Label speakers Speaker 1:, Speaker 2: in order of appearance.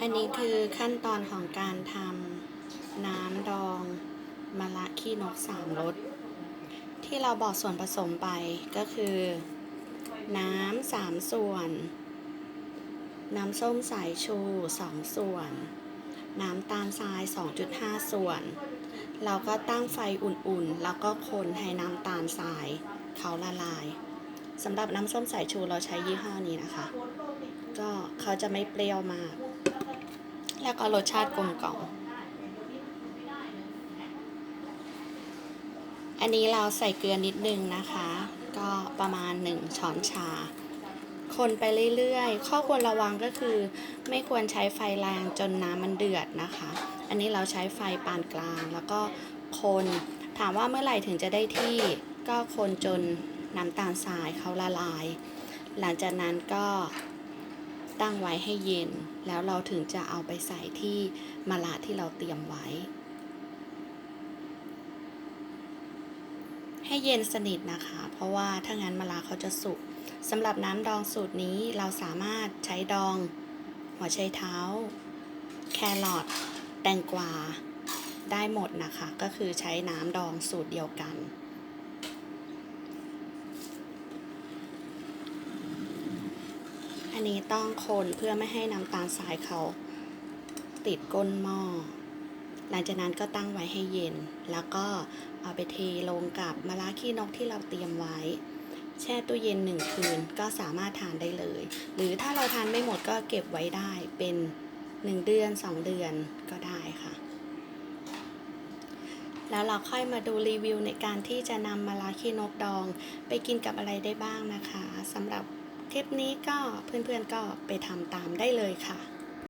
Speaker 1: อันนี้คือขั้นตอนของการทำน้ำดองมะระขี้นกสามรสที่เราบอกส่วนผสมไปก็คือ น้ำสามส่วน น้ำส้มสายชูสองส่วน น้ำตาลทราย 2.5 ส่วน เราก็ตั้งไฟอุ่นๆ แล้วก็คนให้น้ำตาลทรายเขาละลายสำหรับน้ำส้มสายชูเราใช้ยี่ห้อนี้นะคะ ก็เขาจะไม่เปรี้ยวมาก แล้วก็รสชาติกลมกล่อมอันนี้เราใส่เกลือนิดนึงนะคะ ก็ประมาณ 1 ช้อนชา คนไปเรื่อยๆ ข้อควรระวังก็คือ ไม่ควรใช้ไฟแรงจนน้ำมันเดือดนะคะ อันนี้เราใช้ไฟปานกลางแล้วก็คนถามว่าเมื่อไหร่ถึงจะได้ที่ก็คนจนน้ำตาลทรายเขาละลาย หลังจากนั้นก็ ตั้งไว้ให้เย็น แล้วเราถึงจะเอาไปใส่ที่มะระที่เราเตรียมไว้ ให้เย็นสนิทนะคะ เพราะว่าถ้างั้นมะระเขาจะสุกสำหรับน้ำดองสูตรนี้เราสามารถใช้ดอง หัวไชเท้า แครอทแตงกวาได้หมดนะคะ ก็คือใช้น้ำดองสูตรเดียวกัน อันนี้ต้องคนเพื่อไม่ให้น้ำตาลทรายเขาติดก้นหม้อ หลังจากนั้นก็ตั้งไว้ให้เย็น แล้วก็เอาไปเทลงกับมะระขี้นกที่เราเตรียมไว้ แช่ตู้เย็นหนึ่งคืนก็สามารถทานได้เลย หรือถ้าเราทานไม่หมดก็เก็บไว้ได้เป็นหนึ่งเดือนสองเดือนก็ได้ค่ะ แล้วเราค่อยมาดูรีวิวในการที่จะนำมะระขี้นกดอง ไปกินกับอะไรได้บ้างนะคะสำหรับ คลิปนี้ก็เพื่อนๆก็ไปทำตามได้เลยค่ะ